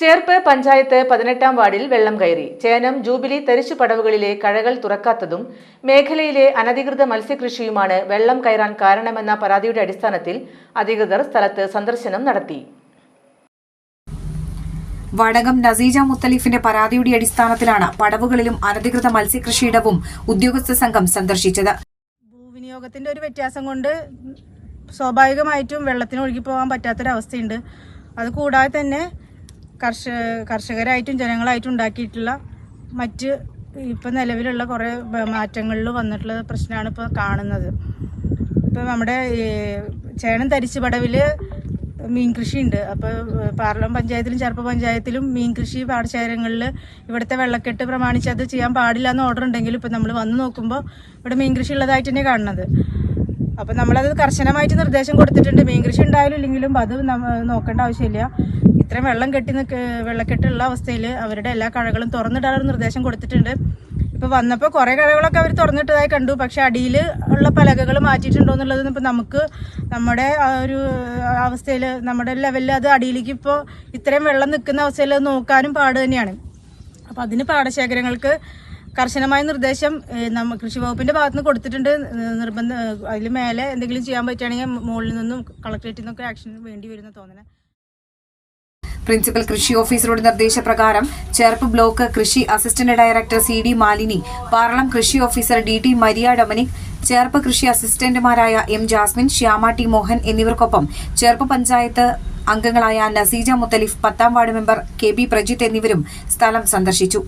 ചേർപ്പ് പഞ്ചായത്ത് പതിനെട്ടാം വാർഡിൽ വെള്ളം കയറി. ചേനം ജൂബിലി തരിശുപടവുകളിലെ കഴകൾ തുറക്കാത്തതും മേഖലയിലെ അനധികൃത മത്സ്യകൃഷിയുമാണ് വെള്ളം കയറാൻ കാരണമെന്ന പരാതിയുടെ അടിസ്ഥാനത്തിൽ അധികൃതർ സ്ഥലത്ത് സന്ദർശനം നടത്തി. വടകം നസീജ മുത്തലിഫിന്റെ പരാതിയുടെ അടിസ്ഥാനത്തിലാണ് പടവുകളിലും അനധികൃത മത്സ്യകൃഷിയിടവും ഉദ്യോഗസ്ഥ സംഘം സന്ദർശിച്ചത്. ഭൂവിനിയോഗത്തിന്റെ ഒരു വ്യത്യാസം കൊണ്ട് സ്വാഭാവികമായിട്ടും വെള്ളത്തിന് ഒഴുകി പോകാൻ പറ്റാത്തൊരവസ്ഥയുണ്ട്. അത് കൂടാതെ തന്നെ കർഷ കർഷകരായിട്ടും ജനങ്ങളായിട്ടും ഉണ്ടാക്കിയിട്ടുള്ള മറ്റ് ഇപ്പം നിലവിലുള്ള കുറേ മാറ്റങ്ങളിൽ വന്നിട്ടുള്ള പ്രശ്നമാണ് ഇപ്പോൾ കാണുന്നത്. ഇപ്പം നമ്മുടെ ചേണം തരിച്ചു പടവിൽ മീൻ കൃഷിയുണ്ട്. അപ്പോൾ പാർലം പഞ്ചായത്തിലും ചെറുപ്പ പഞ്ചായത്തിലും മീൻ കൃഷി പാടശേഖരങ്ങളിൽ ഇവിടുത്തെ വെള്ളക്കെട്ട് പ്രമാണിച്ച് അത് ചെയ്യാൻ പാടില്ല എന്ന് ഓർഡർ ഉണ്ടെങ്കിലും ഇപ്പം നമ്മൾ വന്ന് നോക്കുമ്പോൾ ഇവിടെ മീൻ കൃഷി ഉള്ളതായിട്ട് തന്നെ കാണുന്നത്. അപ്പം നമ്മളത് കർശനമായിട്ട് നിർദ്ദേശം കൊടുത്തിട്ടുണ്ട്. മീൻ കൃഷി ഉണ്ടായാലും ഇല്ലെങ്കിലും അത് നോക്കേണ്ട ആവശ്യമില്ല. ഇത്രയും വെള്ളം കെട്ടി നിൽക്ക് വെള്ളക്കെട്ടുള്ള അവസ്ഥയിൽ അവരുടെ എല്ലാ കഴകളും തുറന്നിടാനൊരു നിർദ്ദേശം കൊടുത്തിട്ടുണ്ട്. ഇപ്പൊ വന്നപ്പോൾ കുറേ കഴകളൊക്കെ അവർ തുറന്നിട്ടതായി കണ്ടു. പക്ഷെ അടിയിൽ ഉള്ള പലകകൾ മാറ്റിയിട്ടുണ്ടോ എന്നുള്ളത് ഇപ്പൊ നമുക്ക് നമ്മുടെ ആ ഒരു അവസ്ഥയിൽ നമ്മുടെ ലെവലിൽ അത് അടിയിലേക്ക് ഇപ്പോൾ ഇത്രയും വെള്ളം നിൽക്കുന്ന അവസ്ഥയിൽ നോക്കാനും പാട് തന്നെയാണ്. അപ്പൊ അതിന് പാടശേഖരങ്ങൾക്ക് കർശനമായ നിർദ്ദേശം നമ്മ കൃഷി വകുപ്പിന്റെ ഭാഗത്ത് നിന്ന് കൊടുത്തിട്ടുണ്ട് നിർബന്ധ അതിൽ മേലെ എന്തെങ്കിലും ചെയ്യാൻ പറ്റുകയാണെങ്കിൽ മുകളിൽ നിന്നും കളക്ടറേറ്റിൽ നിന്നൊക്കെ ആക്ഷൻ വേണ്ടി വരുന്ന തോന്നുന്നത് പ്രിൻസിപ്പൽ കൃഷി ഓഫീസറുടെ നിർദ്ദേശപ്രകാരം ചേർപ്പ് ബ്ലോക്ക് കൃഷി assistant director C D Malini Parlam കൃഷി officer D T Maria Dominic Cherpu കൃഷി അസിസ്റ്റന്റുമാരായ M Jasmine Shyama T Mohan എന്നിവർക്കൊപ്പം ചേർപ്പ് പഞ്ചായത്ത് അംഗങ്ങളായ നസീജ മുത്തലിഫ് പത്താം ward member K B Prajith എന്നിവരും സ്ഥലം സന്ദർശിച്ചു.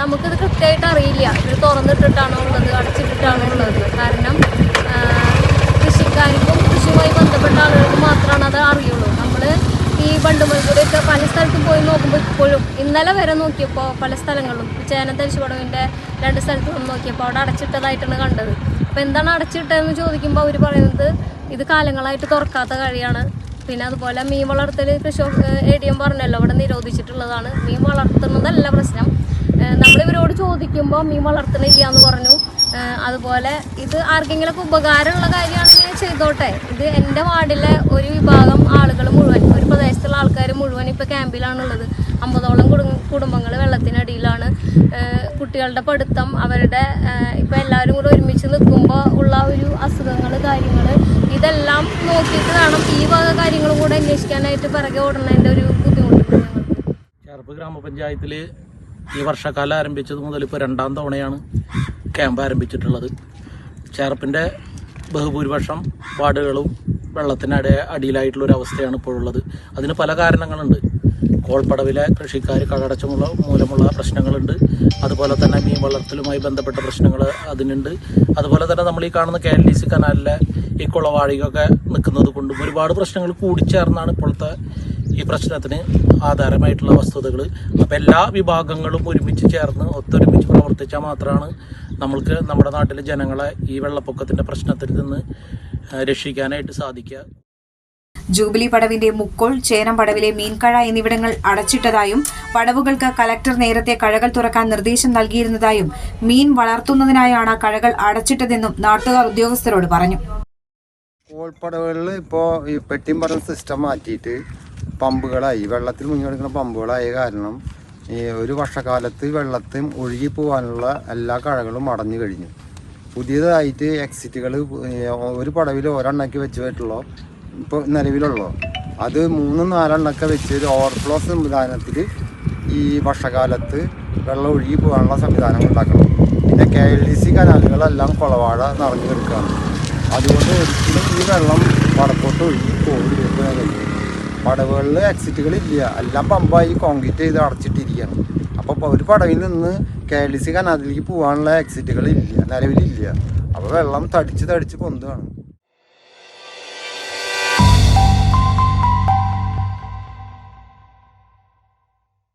നമുക്കിത് കൃത്യമായിട്ട് അറിയില്ല. ഇത് തുറന്നിട്ടിട്ടാണോ ഉള്ളത് അടച്ചിട്ടിട്ടാണോ ഉള്ളത്. കാരണം കൃഷിക്കാർക്കും കൃഷിയുമായി ബന്ധപ്പെട്ട ആളുകൾക്ക് മാത്രമാണ് അത് അറിയുള്ളൂ. നമ്മൾ ഈ ബണ്ടുമൽക്കൂടെയൊക്കെ പല സ്ഥലത്തും പോയി നോക്കുമ്പോൾ ഇപ്പോഴും ഇന്നലെ വരെ നോക്കിയപ്പോൾ പല സ്ഥലങ്ങളിലും ചേന തരിശുപടവിന്റെ രണ്ട് സ്ഥലത്തും നോക്കിയപ്പോൾ അവിടെ അടച്ചിട്ടതായിട്ടാണ് കണ്ടത്. അപ്പോൾ എന്താണ് അടച്ചിട്ടതെന്ന് ചോദിക്കുമ്പോൾ അവർ പറയുന്നത് ഇത് കാലങ്ങളായിട്ട് തുറക്കാത്ത കഴിയാണ്. പിന്നെ അതുപോലെ മീൻ വളർത്തൽ കൃഷി എ ഡി എം പറഞ്ഞല്ലോ അവിടെ നിരോധിച്ചിട്ടുള്ളതാണ്. മീൻ വളർത്തുന്നതല്ല പ്രശ്നം. നമ്മളിവരോട് ചോദിക്കുമ്പോൾ മീൻ വളർത്തണില്ല എന്ന് പറഞ്ഞു അതുപോലെ ഇത് ആർക്കെങ്കിലും ഒക്കെ ഉപകാരമുള്ള കാര്യമാണെങ്കിൽ ചെയ്തോട്ടെ. ഇത് എന്റെ വാർഡിലെ ഒരു വിഭാഗം ആളുകൾ മുഴുവൻ ഒരു പ്രദേശത്തുള്ള ആൾക്കാർ മുഴുവൻ ഇപ്പോൾ ക്യാമ്പിലാണുള്ളത്. അമ്പതോളം കുടുംബങ്ങൾ വെള്ളത്തിനടിയിലാണ്. കുട്ടികളുടെ പഠിത്തം അവരുടെ ഇപ്പോൾ എല്ലാവരും കൂടെ ഒരുമിച്ച് നിൽക്കുമ്പോൾ ഉള്ള ഒരു അസുഖങ്ങൾ കാര്യങ്ങൾ ഇതെല്ലാം നോക്കിയിട്ട് വേണം ഈ വക കാര്യങ്ങളും കൂടെ അന്വേഷിക്കാനായിട്ട് പിറകെ ഓടുന്നതിന്റെ ഒരു ബുദ്ധിമുട്ടുണ്ട് ഞങ്ങൾക്ക്. ചേർപ്പ് ഗ്രാമപഞ്ചായത്തിൽ ഈ വർഷക്കാലം ആരംഭിച്ചത് മുതൽ ഇപ്പോൾ രണ്ടാം തവണയാണ് ക്യാമ്പ് ആരംഭിച്ചിട്ടുള്ളത്. ചേർപ്പിന്റെ ബഹുഭൂരിപക്ഷം വാർഡുകളും വെള്ളത്തിനടി അടിയിലായിട്ടുള്ളൊരു അവസ്ഥയാണ് ഇപ്പോഴുള്ളത്. അതിന് പല കാരണങ്ങളുണ്ട്. കോൾപ്പടവിലെ കൃഷിക്കാർ കടടച്ചുമുള്ള മൂലമുള്ള പ്രശ്നങ്ങളുണ്ട്. അതുപോലെ തന്നെ മീൻ വളർത്തലുമായി ബന്ധപ്പെട്ട പ്രശ്നങ്ങൾ അതിനുണ്ട്. അതുപോലെ തന്നെ നമ്മൾ ഈ കാണുന്ന കെ എൽ ഡി സി കനാലിലെ ഈ കുളവാഴികൊക്കെ നിൽക്കുന്നത് കൊണ്ടും ഒരുപാട് പ്രശ്നങ്ങൾ കൂടിച്ചേർന്നാണ് ഇപ്പോഴത്തെ ഈ പ്രശ്നത്തിന് ആധാരമായിട്ടുള്ള വസ്തുതകൾ അപ്പം എല്ലാ വിഭാഗങ്ങളും ഒരുമിച്ച് ചേർന്ന് ഒത്തൊരുമിച്ച് പ്രവർത്തിച്ചാൽ മാത്രമാണ് നമ്മൾക്ക് നമ്മുടെ നാട്ടിലെ ജനങ്ങളെ ഈ വെള്ളപ്പൊക്കത്തിന്റെ പ്രശ്നത്തിൽ നിന്ന് രക്ഷിക്കാനായിട്ട് സാധിക്കുക. ജൂബിലി പടവിന്റെ മുക്കോൾ ചേനം പടവിലെ മീൻകഴ എന്നിവിടങ്ങൾ അടച്ചിട്ടതായും പടവുകൾക്ക് കലക്ടർ നേരത്തെ കഴകൾ തുറക്കാൻ നിർദ്ദേശം നൽകിയിരുന്നതായും മീൻ വളർത്തുന്നതിനായാണ് കഴകൾ അടച്ചിട്ടതെന്നും നാട്ടുകാർ ഉദ്യോഗസ്ഥരോട് പറഞ്ഞു. ഇപ്പോൾ ഈ പെട്ടിയും പറഞ്ഞ സിസ്റ്റം മാറ്റിയിട്ട് പമ്പുകളായി. വെള്ളത്തിൽ മുങ്ങിയെടുക്കുന്ന പമ്പുകളായ കാരണം ഈ ഒരു വർഷക്കാലത്ത് വെള്ളത്തിൽ ഒഴുകി പോകാനുള്ള എല്ലാ കഴകളും അടഞ്ഞു കഴിഞ്ഞു. പുതിയതായിട്ട് എക്സിറ്റുകൾ ഒരു പടവിൽ ഒരെണ്ണയ്ക്ക് വെച്ച് പോയിട്ടുള്ളൂ ഇപ്പോൾ നിലവിലുള്ളൂ. അത് മൂന്നും നാലെണ്ണൊക്കെ വെച്ച് ഒരു ഓവർഫ്ലോ സംവിധാനത്തിൽ ഈ വർഷകാലത്ത് വെള്ളം ഒഴുകി പോകാനുള്ള സംവിധാനം ഉണ്ടാക്കണം. പിന്നെ കെ എൽ ഡി സി കനാലുകളെല്ലാം കുളവാഴ നിറഞ്ഞു കിടക്കുകയാണ്. അതുകൊണ്ട് ഒരിക്കലും ഈ വെള്ളം വടക്കോട്ട് ഒഴുകി പോകില്ല പടവുകളിൽ എക്സിറ്റുകളില്ല എല്ലാം പമ്പായി കോൺക്രീറ്റ് ചെയ്ത് അടച്ചിട്ടിരിക്കുകയാണ് അപ്പോൾ ഒരു പടവിൽ നിന്ന് കെ എൽ സി കനാലിലേക്ക് പോകാനുള്ള എക്സിറ്റുകളില്ല നിലവിലില്ല. അപ്പോൾ വെള്ളം തടിച്ച് തടിച്ച് പൊന്തുകയാണ്